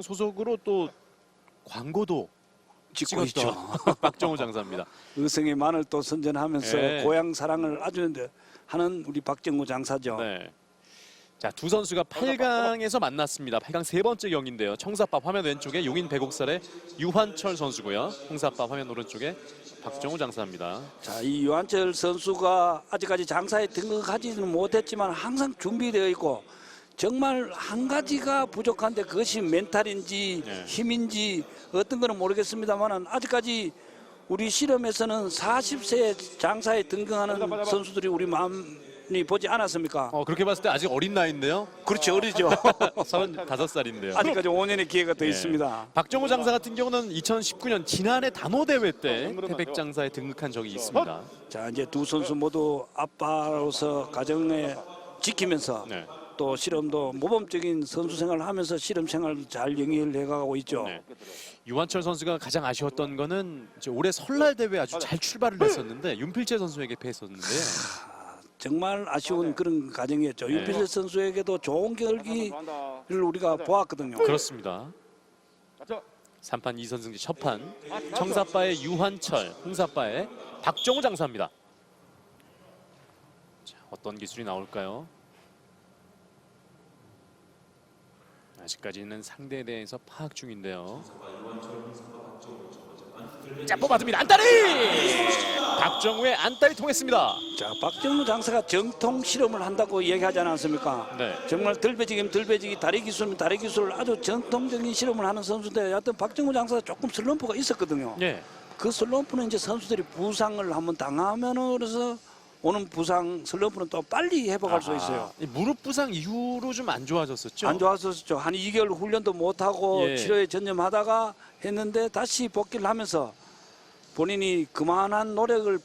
경기장 소속으로 또 광고도 찍고 있죠. 박정우 장사입니다. 의성의 마늘 또 선전하면서 네. 고향 사랑을 아주 하는 우리 박정우 장사죠. 네. 자, 두 선수가 8강에서 만났습니다. 8강 세 번째 경기인데요. 청사밥 화면 왼쪽에 용인 백옥살의 유환철 선수고요. 홍사밥 화면 오른쪽에 박정우 장사입니다. 자, 이 유한철 선수가 아직까지 장사에 등극하지는 못했지만 항상 준비되어 있고 정말 한 가지가 부족한데 그것이 멘탈인지 네. 힘인지 어떤 거는 모르겠습니다만 아직까지 우리 실험에서는 40세 장사에 등극하는 선수들이 우리 많이 보지 않았습니까? 어, 그렇게 봤을 때 아직 어린 나이인데요. 그렇죠, 어리죠. 35살인데요. 아직까지 5년의 기회가 더 네. 있습니다. 박정우 장사 같은 경우는 2019년 지난해 단호 대회 때 태백 장사에 등극한 적이 있습니다. 자, 이제 두 선수 모두 아빠로서 가정에 지키면서 네. 또 실험도 모범적인 선수 생활을 하면서 실험 생활을 잘 영위를 해가고 있죠. 네. 유한철 선수가 가장 아쉬웠던 거는 이제 올해 설날 대회 아주 잘 출발을 했었는데 윤필재 선수에게 패했었는데요. 정말 아쉬운 그런 과정이었죠. 네. 윤필재 선수에게도 좋은 경기를 우리가 보았거든요. 그렇습니다. 3판 2선 승제 첫판 청사빠의 유한철, 홍사빠의 박정우 장사입니다. 자, 어떤 기술이 나올까요? 아직까지는 상대에 대해서 파악 중인데요. 자 뽑아듭니다. 안다리! 박정우의 안다리 통했습니다. 자, 박정우 장사가 정통 실험을 한다고 얘기하지 않았습니까? 네. 정말 들배지기면 들배지기, 다리 기술이면 다리 기술을 아주 정통적인 실험을 하는 선수인데 여하튼 박정우 장사가 조금 슬럼프가 있었거든요. 예. 그 슬럼프는 이제 선수들이 부상을 한번 당하면으로서 오는 부상 슬럼프는 또 빨리 회복할 수 있어요. 이 무릎 부상 이후로 좀 안 좋아졌었죠. 안 좋았었죠. 한 2개월 훈련도 못 하고 예. 치료에 전념하다가 했는데 다시 복귀를 하면서 본인이 그만한 노력을